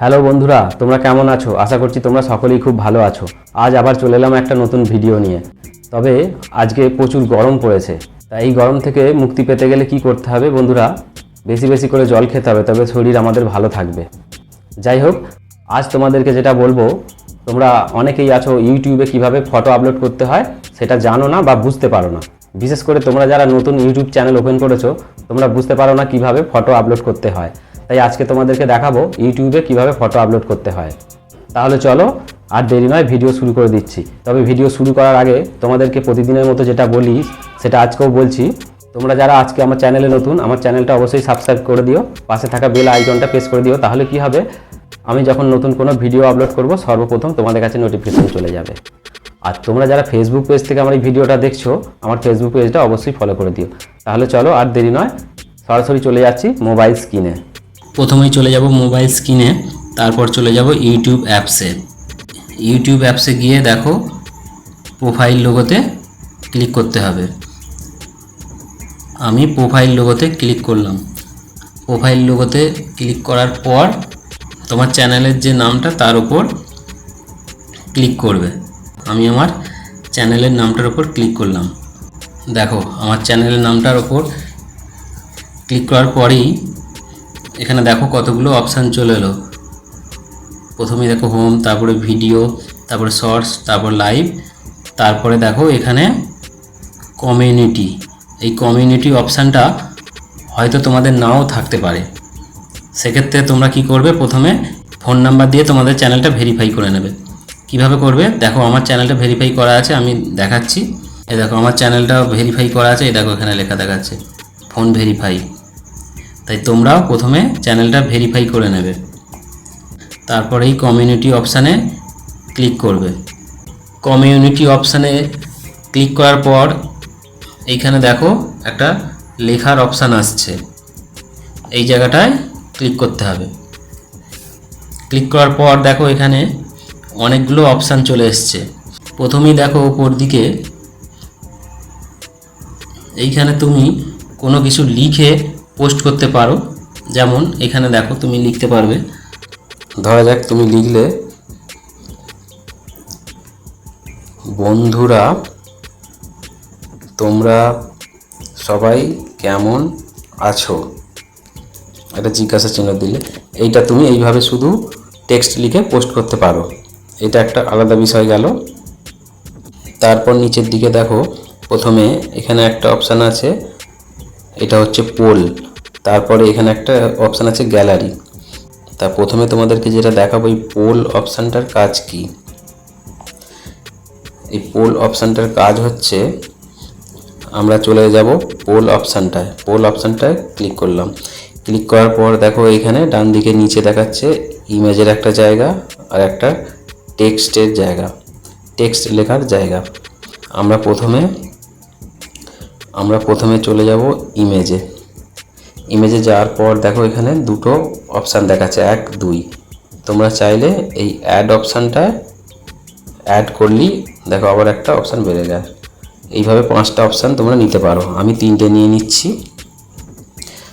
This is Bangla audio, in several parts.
হ্যালো বন্ধুরা, তোমরা কেমন আছো? আশা করছি তোমরা সকলেই খুব ভালো আছো। আজ আবার চলে এলাম একটা নতুন ভিডিও নিয়ে। তবে আজকে প্রচুর গরম পড়েছে, তাই এই গরম থেকে মুক্তি পেতে গেলে কি করতে হবে বন্ধুরা? বেশি বেশি করে জল খেতে হবে, তবে শরীর আমাদের ভালো থাকবে। যাই হোক, আজ তোমাদেরকে যেটা বলব, তোমরা অনেকেই আছো ইউটিউবে কীভাবে ফটো আপলোড করতে হয়, সেটা জানো না বা বুঝতে পারো না। বিশেষ করে তোমরা যারা নতুন ইউটিউব চ্যানেল ওপেন করেছ, তোমরা বুঝতে পারো না কীভাবে ফটো আপলোড করতে হয়। তাই আজকে তোমাদেরকে দেখাবো ইউটিউবে কীভাবে ফটো আপলোড করতে হয়। তাহলে চলো, আর দেরি নয় ভিডিও শুরু করে দিচ্ছি। তবে ভিডিও শুরু করার আগে তোমাদেরকে প্রতিদিনের মতো যেটা বলি, সেটা আজকেও বলছি। তোমরা যারা আজকে আমার চ্যানেলে নতুন, আমার চ্যানেলটা অবশ্যই সাবস্ক্রাইব করে দিও, পাশে থাকা বেল আইকনটা প্রেস করে দিও, তাহলে কি হবে? আমি যখন নতুন কোনো ভিডিও আপলোড করব, সর্বপ্রথম তোমাদের কাছে নোটিফিকেশন চলে যাবে। আর তোমরা যারা ফেসবুক পেজ থেকে আমার এই ভিডিওটা দেখছ, আমার ফেসবুক পেজটা অবশ্যই ফলো করে দিও। তাহলে চলো, আর দেরি নয়, সরাসরি চলে যাচ্ছি মোবাইল স্ক্রিনে প্রথমেই চলে যাব মোবাইল স্ক্রিনে, তারপর চলে যাব ইউটিউব অ্যাপসে। ইউটিউব অ্যাপসে গিয়ে দেখো প্রোফাইল লোগোতে ক্লিক করতে হবে। আমি প্রোফাইল লোগোতে ক্লিক করলাম। প্রোফাইল লোগোতে ক্লিক করার পর তোমার চ্যানেলের যে নামটা তার উপর ক্লিক করবে। আমি আমার চ্যানেলের নামটার উপর ক্লিক করলাম। দেখো, আমার চ্যানেলের নামটার উপর ক্লিক করার পরেই এখানে দেখো কতগুলো অপশান চলে এলো। প্রথমে দেখো হোম তারপরে ভিডিও তারপরে শর্টস তারপর লাইভ তারপরে দেখো এখানে কমিউনিটি এই কমিউনিটি অপশানটা হয়তো তোমাদের নাও থাকতে পারে। সেক্ষেত্রে তোমরা কি করবে? প্রথমে ফোন নাম্বার দিয়ে তোমাদের চ্যানেলটা ভেরিফাই করে নেবে। কীভাবে করবে? দেখো আমার চ্যানেলটা ভেরিফাই করা আছে, আমি দেখাচ্ছি। এ দেখো আমার চ্যানেলটা ভেরিফাই করা আছে, এই দেখো এখানে লেখা দেখাচ্ছে ফোন ভেরিফাই তাই তোমরাও প্রথমে চ্যানেলটা ভেরিফাই করে নেবে। তারপর এই কমিউনিটি অপশানে ক্লিক করবে। কমিউনিটি অপশানে ক্লিক করার পর এইখানে দেখো একটা লেখার অপশান আসছে। এই জায়গাটায় ক্লিক করতে হবে। ক্লিক করার পর দেখো এখানে অনেকগুলো অপশান চলে এসছে। প্রথমেই দেখো উপর দিকে এইখানে তুমি কোনো কিছু লিখে পোস্ট করতে পারো। যেমন এখানে দেখো তুমি লিখতে পারবে। ধরা যাক তুমি লিখলে, বন্ধুরা, তোমরা সবাই কেমন আছো? একটা জিজ্ঞাসা চিহ্ন দিলে। এইটা তুমি এইভাবে শুধু টেক্সট লিখে পোস্ট করতে পারো। এটা একটা আলাদা বিষয় গেল। তারপর নিচের দিকে দেখো, প্রথমে এখানে একটা অপশান আছে এটা হচ্ছে পোল। তারপরে এখানে একটা অপশান আছে গ্যালারি। তা প্রথমে তোমাদেরকে যেটা দেখাবো, এই পোল অপশানটার কাজ কি? এই পোল অপশানটার কাজ হচ্ছে, আমরা চলে যাব পোল অপশানটায়। পোল অপশানটায় ক্লিক করলাম। ক্লিক করার পর দেখো এখানে ডান দিকে নিচে দেখাচ্ছে ইমেজের একটা জায়গা আর একটা টেক্সটের জায়গা। টেক্সট লেখার জায়গা। আমরা প্রথমে আমরা প্রথমে চলে যাব ইমেজে ইমেজে যাওয়ার পর দেখো এখানে দুটো অপশান দেখাচ্ছে, এক, দুই। তোমরা চাইলে এই অ্যাড অপশানটা অ্যাড করলেই দেখো আবার একটা অপশান বেড়ে যায়। এইভাবে পাঁচটা অপশান তোমরা নিতে পারো। আমি তিনটে নিয়ে নিচ্ছি।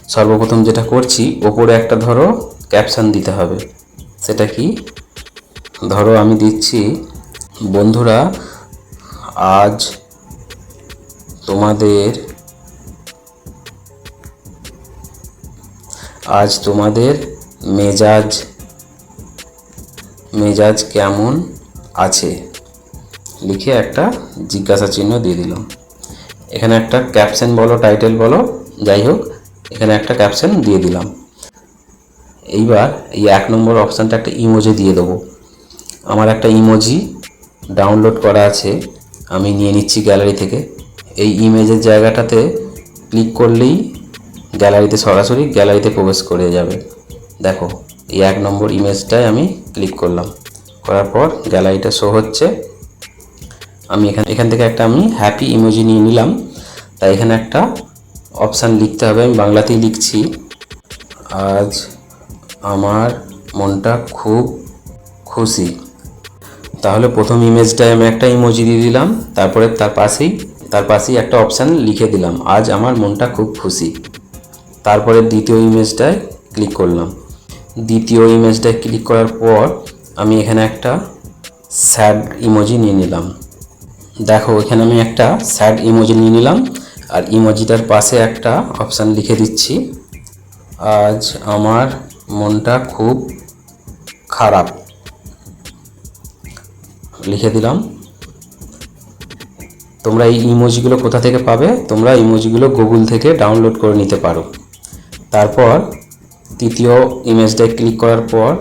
সর্বপ্রথম যেটা করছি, ওপরে একটা ধরো ক্যাপশান দিতে হবে। সেটা কি? ধরো আমি দিচ্ছি, বন্ধুরা, আজ তোমাদের আজ তোমাদের মেজাজ মেজাজ কেমন আছে? লিখে একটা জিজ্ঞাসা চিহ্ন দিয়ে দিলাম। এখানে একটা ক্যাপশন বলো টাইটেল বলো, যাই হোক, এখানে একটা ক্যাপশন দিয়ে দিলাম। এইবার এই এক নম্বর অপশানটা একটা ইমোজি দিয়ে দেবো। আমার একটা ইমোজি ডাউনলোড করা আছে, আমি নিয়ে নিচ্ছি গ্যালারি থেকে। এই ইমেজের জায়গাটাতে ক্লিক করলেই গ্যালারিতে সরাসরি গ্যালারিতে প্রবেশ করে যাবে। দেখো, এই এক নম্বর ইমেজটায় আমি ক্লিক করলাম। করার পর গ্যালারিটা শো হচ্ছে। আমি এখান এখান থেকে একটা আমি হ্যাপি ইমোজি নিয়ে নিলাম। তাই এখানে একটা অপশান লিখতে হবে, আমি বাংলাতেই লিখছি। আজ আমার মনটা খুব খুশি। তাহলে প্রথম ইমেজটায় আমি একটা ইমোজি দিয়ে দিলাম, তারপরে তার পাশেই তার পাশেই একটা অপশান লিখে দিলাম, আজ আমার মনটা খুব খুশি। তারপরে দ্বিতীয় ইমেজটায় ক্লিক করলাম। দ্বিতীয় ইমেজটায় ক্লিক করার পর আমি এখানে একটা স্যাড ইমোজি নিয়ে নিলাম। দেখো, এখানে আমি একটা স্যাড ইমোজি নিয়ে নিলাম, আর ইমোজিটার পাশে একটা অপশান লিখে দিচ্ছি, আজ আমার মনটা খুব খারাপ। লিখে দিলাম তোমরা এই ইমোজিগুলো কোথা থেকে পাবে? তোমরা ইমোজিগুলো গুগল থেকে ডাউনলোড করে নিতে পারো। তারপর তৃতীয় ইমেজটায় ক্লিক করার পর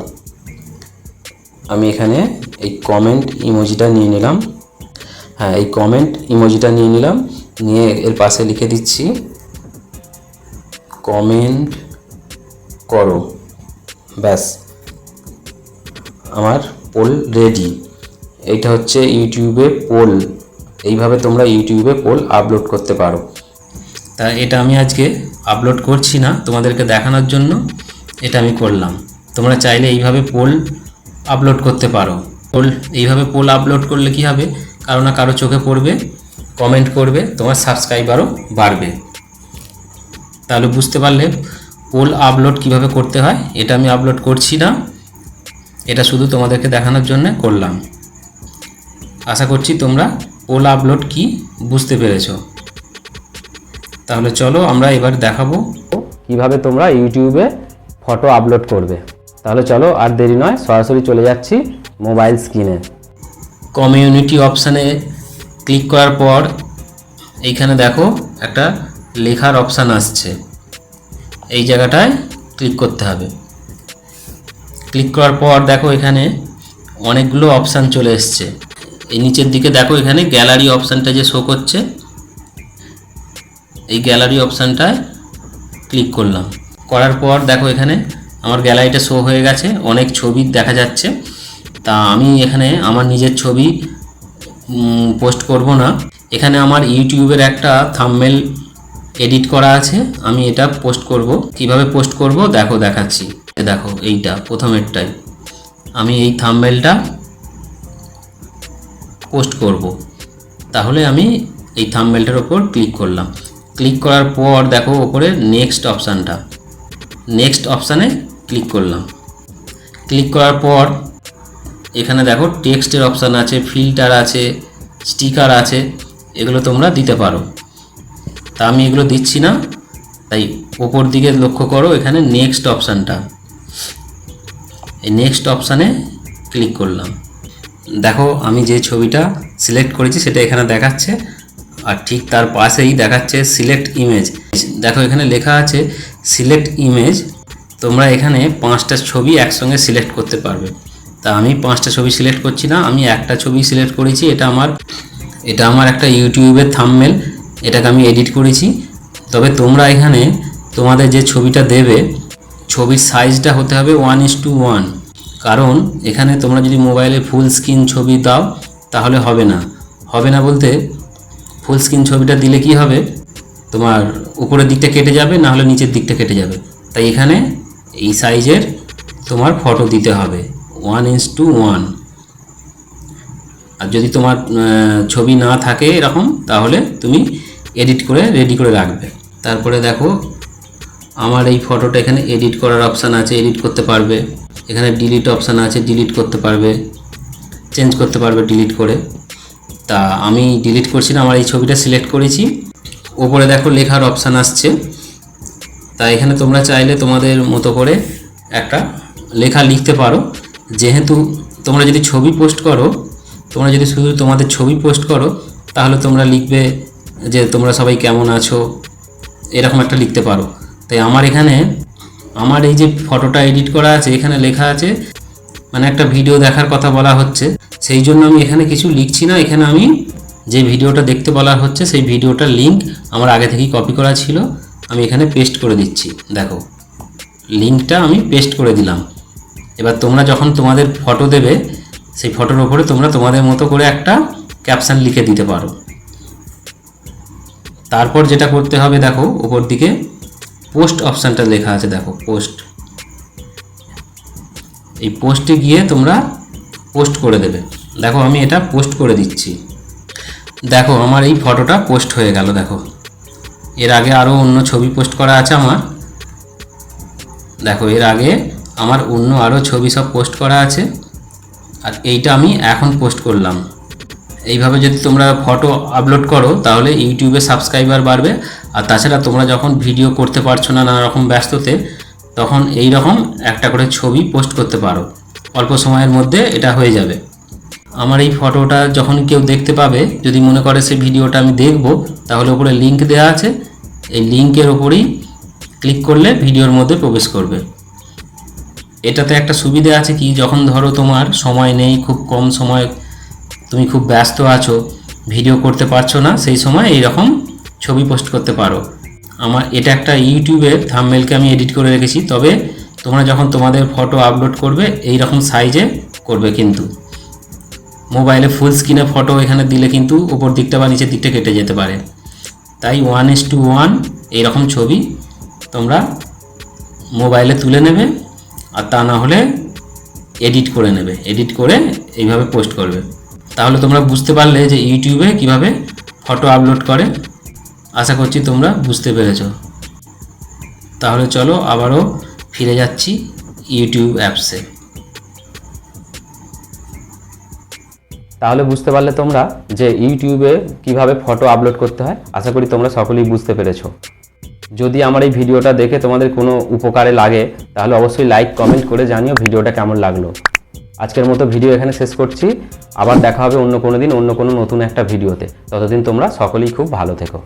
আমি এখানে এই কমেন্ট ইমোজিটা নিয়ে নিলাম। হ্যাঁ এই কমেন্ট ইমোজিটা নিয়ে নিলাম। নিয়ে এর পাশে লিখে দিচ্ছি কমেন্ট করো। ব্যাস। আমার পোল রেডি এইটা হচ্ছে ইউটিউবে পোল এইভাবে তোমরা ইউটিউবে পোল আপলোড করতে পারো। তা এটা আমি আজকে আপলোড করছি না, তোমাদেরকে দেখানোর জন্য এটা আমি করলাম। তোমরা চাইলে এইভাবে পোল আপলোড করতে পারো। পোল এইভাবে পোল আপলোড করলে কি হবে? কারও না কারও চোখে পড়বে কমেন্ট করবে, তোমার সাবস্ক্রাইবারও বাড়বে। তাহলে বুঝতে পারলে পোল আপলোড কীভাবে করতে হয়, এটা আমি আপলোড করছি না। এটা শুধু তোমাদেরকে দেখানোর জন্য করলাম। আশা করছি তোমরা পোল আপলোড কি বুঝতে পেরেছ? তাহলে চলো আমরা এবার দেখাবো। কীভাবে তোমরা ইউটিউবে ফটো আপলোড করবে। তাহলে চলো আর দেরি নয় সরাসরি চলে যাচ্ছি মোবাইল স্ক্রিনে। কমিউনিটি অপশানে ক্লিক করার পর এইখানে দেখো একটা লেখার অপশান আসছে। এই জায়গাটায় ক্লিক করতে হবে। ক্লিক করার পর দেখো এখানে অনেকগুলো অপশান চলে এসছে। এই নিচের দিকে দেখো এখানে গ্যালারি অপশানটা যে শো করছে, এই গ্যালারি অপশানটায় ক্লিক করলাম। করার পর দেখো এখানে আমার গ্যালারিটা শো হয়ে গেছে, অনেক ছবি দেখা যাচ্ছে। তা আমি এখানে আমার নিজের ছবি পোস্ট করব না। এখানে আমার ইউটিউবের একটা থাম্বনেল এডিট করা আছে, আমি এটা পোস্ট করব। কীভাবে পোস্ট করব? দেখো, দেখাচ্ছি। দেখো, এইটা প্রথমেরটাই। আমি এই থাম্বনেলটা পোস্ট করব। তাহলে আমি এই থাম্বনেলটার ওপর ক্লিক করলাম। ক্লিক করার পর দেখো ওপরে নেক্সট অপশানটা নেক্সট অপশানে ক্লিক করলাম। ক্লিক করার পর এখানে দেখো টেক্সটের অপশান আছে ফিল্টার আছে স্টিকার আছে, এগুলো তোমরা দিতে পারো। তা আমি এগুলো দিচ্ছি না, তাই ওপর দিকে লক্ষ্য করো এখানে নেক্সট অপশানটা এই নেক্সট অপশানে ক্লিক করলাম। দেখো, আমি যে ছবিটা সিলেক্ট করেছি সেটা এখানে দেখাচ্ছে। আর ঠিক তার পাশেই দেখাচ্ছে সিলেক্ট ইমেজ দেখো, এখানে লেখা আছে সিলেক্ট ইমেজ তোমরা এখানে পাঁচটা ছবি একসঙ্গে সিলেক্ট করতে পারবে। তা আমি পাঁচটা ছবি সিলেক্ট করছি না, আমি একটা ছবি সিলেক্ট করেছি, এটা আমার এটা আমার একটা ইউটিউবের থাম্বনেল এটাকে আমি এডিট করেছি। তবে তোমরা এখানে তোমাদের যে ছবিটা দেবে, ছবির সাইজটা হতে হবে ওয়ান ইস টু ওয়ান কারণ এখানে তোমরা যদি মোবাইলে ফুল স্ক্রিন ছবি দাও, তাহলে হবে না। হবে না বলতে ফুল স্ক্রিন ছবিটা দিলে কি হবে? তোমার উপরের দিকটা কেটে যাবে, না হলে নিচের দিকটা কেটে যাবে। তাই এখানে এই সাইজের তোমার ফটো দিতে হবে। ওয়ান ইস টু ওয়ান আর যদি তোমার ছবি না থাকে এরকম, তাহলে তুমি এডিট করে রেডি করে রাখবে। তারপরে দেখো, আমার এই ফটোটা এখানে এডিট করার অপশান আছে এডিট করতে পারবে। এখানে ডিলিট অপশান আছে ডিলিট করতে পারবে চেঞ্জ করতে পারবে ডিলিট করে। তা আমি ডিলিট করছি না, আমার এই ছবিটা সিলেক্ট করেছি। ওপরে দেখো লেখার অপশান আসছে। তা এখানে তোমরা চাইলে তোমাদের মতো করে একটা লেখা লিখতে পারো। যেহেতু তোমরা যদি ছবি পোস্ট করো, তোমরা যদি শুধু তোমাদের ছবি পোস্ট করো, তাহলে তোমরা লিখবে যে তোমরা সবাই কেমন আছো, এরকম একটা লিখতে পারো। তাই আমার এখানে আমার এই যে ফটোটা এডিট করা আছে, এখানে লেখা আছে মানে একটা ভিডিও দেখার কথা বলা হচ্ছে। সেই জন্য আমি এখানে কিছু লিখছি না, এখানে আমি যে ভিডিওটা দেখতে বলা হচ্ছে, সেই ভিডিওটার লিঙ্ক আমার আগে থেকেই কপি করা ছিল, আমি এখানে পেস্ট করে দিচ্ছি। দেখো লিঙ্কটা আমি পেস্ট করে দিলাম। এবার তোমরা যখন তোমাদের ফটো দেবে, সেই ফটোর ওপরে তোমরা তোমাদের মতো করে একটা ক্যাপশন লিখে দিতে পারো। তারপর যেটা করতে হবে, দেখো, উপর দিকে পোস্ট অপশানটা লেখা আছে, দেখো পোস্ট এই পোস্টে গিয়ে তোমরা পোস্ট করে দেবে। দেখো, আমি এটা পোস্ট করে দিচ্ছি। দেখো, আমার এই ফটোটা পোস্ট হয়ে গেল, দেখো। এর আগে আরও অন্য ছবি পোস্ট করা আছে আমার। দেখো, এর আগে আমার অন্য আরও ছবি সব পোস্ট করা আছে। আর এইটা আমি এখন পোস্ট করলাম। এইভাবে যদি তোমরা ফটো আপলোড করো, তাহলে ইউটিউবে সাবস্ক্রাইবার বাড়বে। আর তাছাড়া তোমরা যখন ভিডিও করতে পারছ না নানা রকম ব্যস্ততে, তখন এই রকম একটা করে ছবি পোস্ট করতে পারো। অল্প সময়ের মধ্যে এটা হয়ে যাবে। আমার এই ফটোটা যখন কেউ দেখতে পাবে, যদি মনে করে সে ভিডিওটা আমি দেখব, তাহলে ওপরে লিংক দেওয়া আছে। এই লিংকের ওপরেই ক্লিক করলে ভিডিওর মধ্যে প্রবেশ করবে। এটাতে একটা সুবিধা আছে কি, যখন ধরো তোমার সময় নেই, খুব কম সময় তুমি খুব ব্যস্ত আছো ভিডিও করতে পারছ না, সেই সময় এই রকম ছবি পোস্ট করতে পারো। আমার এটা একটা ইউটিউবের থাম্বনেলকে আমি এডিট করে রেখেছি, তবে তোমরা যখন তোমাদের ফটো আপলোড করবে এই রকম সাইজে করবে কিন্তু। মোবাইলে ফুল স্ক্রিনে ফটো এখানে দিলে কিন্তু উপর দিকটা বা নিচের দিকটা কেটে যেতে পারে। তাই ওয়ান ইস টু ওয়ান এইরকম ছবি তোমরা মোবাইলে তুলে নেবে, আর তা না হলে এডিট করে নেবে। এডিট করে এইভাবে পোস্ট করবে। তাহলে তোমরা বুঝতে পারলে যে ইউটিউবে কীভাবে ফটো আপলোড করে। আশা করছি তোমরা বুঝতে পেরেছ। তাহলে চলো আবারও ফিরে যাচ্ছি ইউটিউব অ্যাপসে তাহলে বুঝতে পারলে তোমরা যে ইউটিউবে কীভাবে ফটো আপলোড করতে হয়। আশা করি তোমরা সকলেই বুঝতে পেরেছ। যদি আমার এই ভিডিওটা দেখে তোমাদের কোনো উপকারে লাগে, তাহলে অবশ্যই লাইক কমেন্ট করে জানিও ভিডিওটা কেমন লাগল। আজকের মতো ভিডিও এখানে শেষ করছি। আবার দেখা হবে অন্য কোনো দিন, অন্য কোনো নতুন একটা ভিডিওতে। ততদিন তোমরা সকলেই খুব ভালো থেকো।